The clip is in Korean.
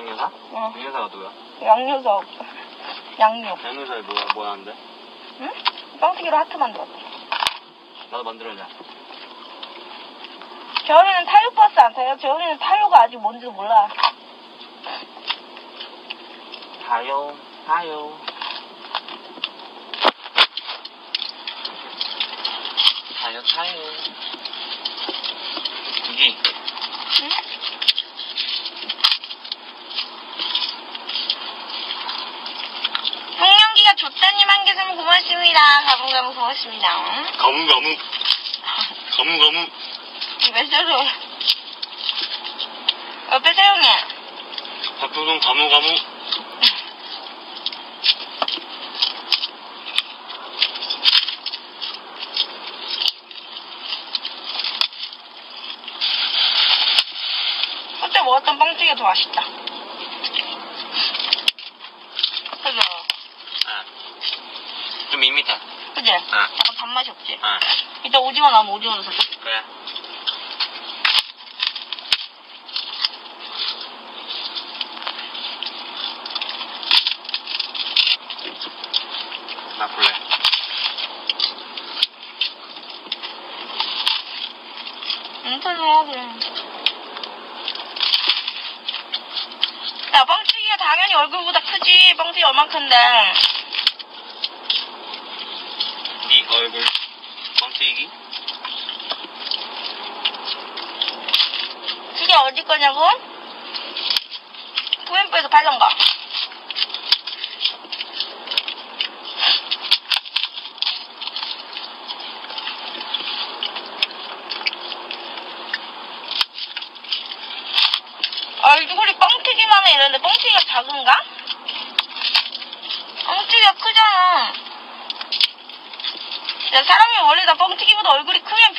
양여사? 어, 양여사가 누구야? 양요석. 양요. 양여사에 뭐야, 뭐 하는데? 응? 뻥튀기로 하트 만들었대. 나도 만들어줘. 겨울이는 타요 버스 안 타요? 겨울이는 타요가 아직 뭔지도 몰라. 타요, 타요. 타요, 타요. 이게 응? 송영기가 개좀 고맙습니다. 가봉가봉 고맙습니다. 응? 거무, 거무. 거무, 거무. 왜 저래? 옆에 세용이. 박두동 거무, 거무. 그때 먹었던 뻥튀기가 더 맛있다. 그죠? 아. 좀 밋밋해. 그지? 아. 약간 단맛이 없지? 아. 이따 오징어 나오면 오징어 넣어서 줘. 그래. 나 볼래. 인터넷 그래. 야, 뻥튀기가 당연히 얼굴보다 크지. 뻥튀기 얼만큰데. 네 얼굴. 뻥튀기? 이게 어디 거냐고? 구엠프에서 팔던가. 얼굴이 뻥튀기만 해 이러는데 뻥튀기가 작은가? 뻥튀기가 크잖아. 원래 다 뻥튀기보다 얼굴이 비,